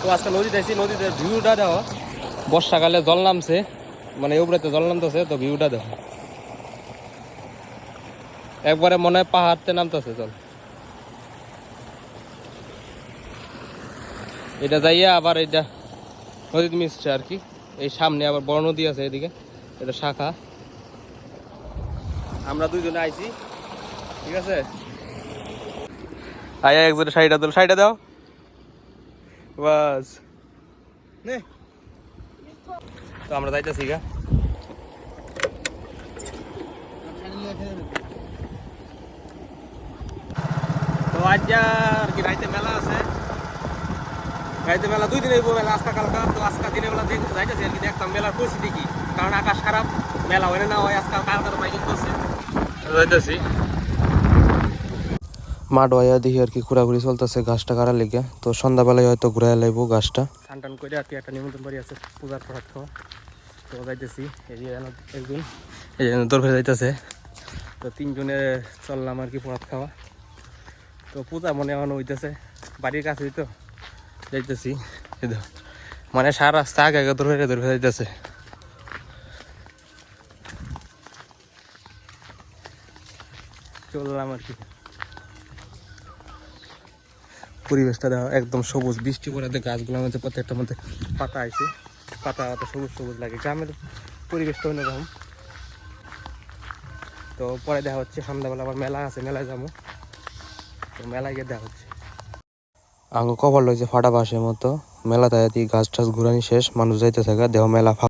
তো আজকে নদীতে আছি নদীতে ভিউটা দেখো। বর্ষাকালে জল নামছে মানে উপরেতে জল নামতেছে, তো ভিউটা দেখো। একবারে মনে হয় পাহাড়তে নামতেছে জল। এটা যাইয়া আবার এটা নদীতে মিশছে আর কি। এই সামনে আবার বড় নদী আছে এদিকে, এটা শাখা। আমরা দুইজনে আইছি, ঠিক আছে? আয়া একজনে শাড়িটা দিল শাড়িটা দাও। বাস। নে। তো আমরা যাইতেছি গা। তো আজ আর কি রাইতে মেলা আছে। রাইতে মেলা দুই দিন হইব মেলা আজকা কালকা তো আজকা দিনের বেলা দেখ যাইতেছি আর কি দেখতাম মেলার পরিস্থিতি কি। কারণ আকাশ খারাপ মেলা হয় না হয় আজকাল কালকার মাইকিং করছে যাইতেছি। মাঠ ওয়া দেখি আর কি ঘোরাঘুরি চলতেছে গাছটা কাটার লেগে। তো সন্ধ্যাবেলায় হয়তো ঘুরাই লাইব গাছটা। টান টান করে আর কি একটা নিমন্ত্রণ বাড়ি আছে, পূজার খাওয়া তো যাইতেছি, এই যে একজন, এই যে ফেলে যাইতেছে। তো তিনজনে চললাম আর কি প্রসাদ খাওয়া। তো পূজা মনে এমন হইতেছে, বাড়ির কাছে তো। যাইতেছি মানে সারা রাস্তা আগে আগে তোর ফেলে যাইতেছে। চললাম আর কি। পরিবেশটা দেখো, একদম সবুজ, বৃষ্টি পরে গাছগুলোর মধ্যে, প্রত্যেকটার মধ্যে পাতা আছে পাতা পাতা সবুজ সবুজ লাগে। গ্রামের পরিবেশটা অন্যরকম। তো পরে দেখা হচ্ছে, সন্ধ্যাবেলা আবার মেলা আছে, মেলায় যাব। তো মেলায় গিয়ে দেখা হচ্ছে। আঙ্গ কভার লইছে ফাটা বাসের মতো। মেলা তাই গাছ টাছ ঘুরানি শেষ, মানুষ যাইতে থাকা, দেহ মেলা